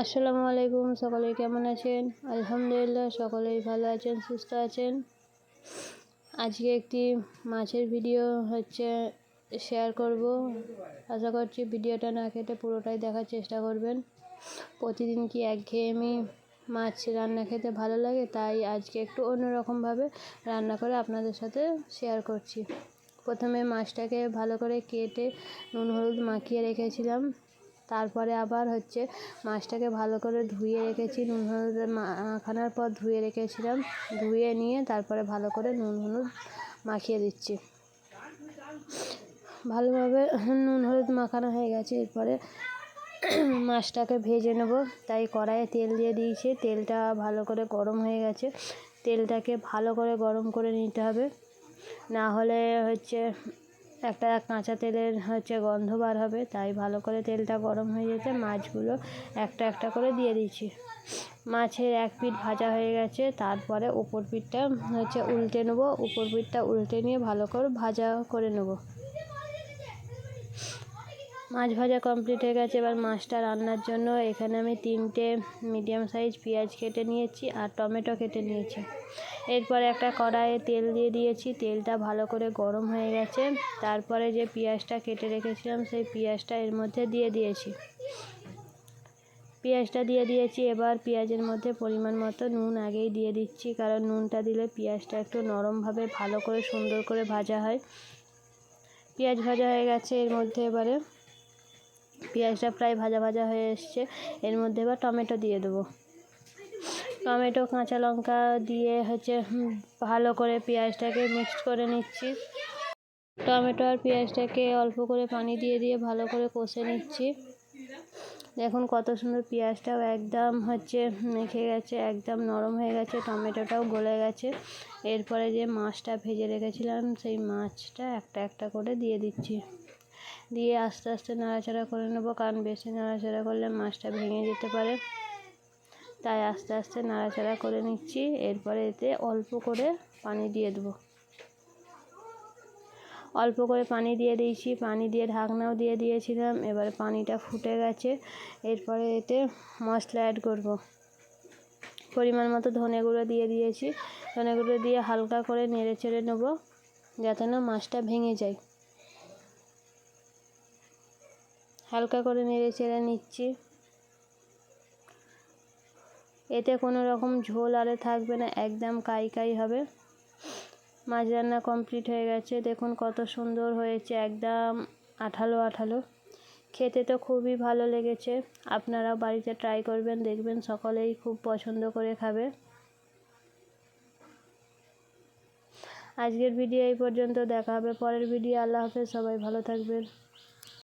আসসালামু আলাইকুম, সকলে কেমন আছেন? আলহামদুলিল্লাহ, সকলেই ভালো আছেন, সুস্থ আছেন। আজকে একটি মাছের ভিডিও হচ্ছে শেয়ার করব। আশা করছি ভিডিওটা না কেটে পুরোটাই দেখার চেষ্টা করবেন। প্রতিদিন কি একঘেয়েমি মাছ রান্না খেতে ভালো লাগে? তাই আজকে একটু অন্যরকমভাবে রান্না করে আপনাদের সাথে শেয়ার করছি। প্রথমে মাছটাকে ভালো করে কেটে নুন, হলুদ মাখিয়ে রেখেছিলাম। তারপরে আবার হচ্ছে মাছটাকে ভালো করে ধুয়ে রেখেছি, নুন হলুদ মাখানোর পর ধুয়ে রেখেছিলাম, ধুয়ে নিয়ে তারপরে ভালো করে নুন হলুদ মাখিয়ে দিচ্ছি। ভালোভাবে নুন হলুদ মাখানো হয়ে গেছে, এরপরে মাছটাকে ভেজে নেব। তাই কড়াইয়ে তেল দিয়ে দিয়েছি, তেলটা ভালো করে গরম হয়ে গেছে। তেলটাকে ভালো করে গরম করে নিতে হবে। না হলে হচ্ছে একটা কাঁচা তেলের হচ্ছে গন্ধ বার হবে, তাই ভালো করে তেলটা গরম হয়ে যেতে মাছগুলো একটা একটা করে দিয়ে দিচ্ছি মাছের এক পিঠ ভাজা হয়ে গেছে, তারপরে ওপর পিঠটা হচ্ছে উল্টে নেব। উপর পিঠটা উল্টে নিয়ে ভালো করে ভাজা করে নেব। মাছ ভাজা কমপ্লিট হয়ে গেছে। এবার মাছটা রান্নার জন্য এখানে আমি তিনটে মিডিয়াম সাইজ পেঁয়াজ কেটে নিয়েছি আর টমেটো কেটে নিয়েছি। এরপরে একটা কড়াইয়ে তেল দিয়ে দিয়েছি। তেলটা ভালো করে গরম হয়ে গেছে। তারপরে যে পেঁয়াজটা কেটে রেখেছিলাম, সেই পেঁয়াজটা এর মধ্যে দিয়ে দিয়েছি। পেঁয়াজটা দিয়ে দিয়েছি। এবার পেঁয়াজের মধ্যে পরিমাণ মতো নুন আগেই দিয়ে দিচ্ছি, কারণ নুনটা দিলে পেঁয়াজটা একটু নরমভাবে ভালো করে সুন্দর করে ভাজা হয়। পেঁয়াজ ভাজা হয়ে গেছে এর মধ্যে এবারে পেঁয়াজটা প্রায় ভাজা ভাজা হয়ে এসছে। এর মধ্যে এবার টমেটো দিয়ে দেবো। টমেটো, কাঁচা লঙ্কা দিয়ে হচ্ছে ভালো করে পেঁয়াজটাকে মিক্সড করে নিচ্ছি। টমেটো আর পেঁয়াজটাকে অল্প করে পানি দিয়ে দিয়ে ভালো করে কষে নিচ্ছি। দেখুন কত সুন্দর পেঁয়াজটাও একদম হচ্ছে মেখে গেছে, একদম নরম হয়ে গেছে, টমেটোটাও গলে গেছে। এরপরে যে মাছটা ভেজে রেখেছিলাম, সেই মাছটা একটা একটা করে দিয়ে দিচ্ছি। দিয়ে আস্তে আস্তে নাড়াচাড়া করে নেব, কারণ বেশি নাড়াচাড়া করলে মাছটা ভেঙে যেতে পারে। তাই আস্তে আস্তে নাড়াচাড়া করে নিচ্ছি। এরপরে এতে অল্প করে পানি দিয়ে দেবো। অল্প করে পানি দিয়ে দিয়েছি। পানি দিয়ে ঢাকনাও দিয়ে দিয়েছিলাম। এবার পানিটা ফুটে গেছে। এরপরে এতে মশলা অ্যাড করব। পরিমাণ মতো ধনে গুঁড়ো দিয়ে দিয়েছি। ধনে গুঁড়ো দিয়ে হালকা করে নেড়ে চেড়ে নেব, যাতে না মাছটা ভেঙে যায়। হালকা করে নেড়ে চেড়ে নিচ্ছি। এতে কোনো রকম ঝোল আরে থাকবে না, একদম কাই কাই হবে। মাছ রান্না কমপ্লিট হয়ে গেছে। দেখুন কত সুন্দর হয়েছে, একদম আঠালো আঠালো। খেতে তো খুবই ভালো লেগেছে। আপনারা বাড়িতে ট্রাই করবেন, দেখবেন সকলেই খুব পছন্দ করে খাবে। আজকের ভিডিও এই পর্যন্ত, দেখা হবে পরের ভিডিও আল্লাহ হাফেজ, সবাই ভালো থাকবেন।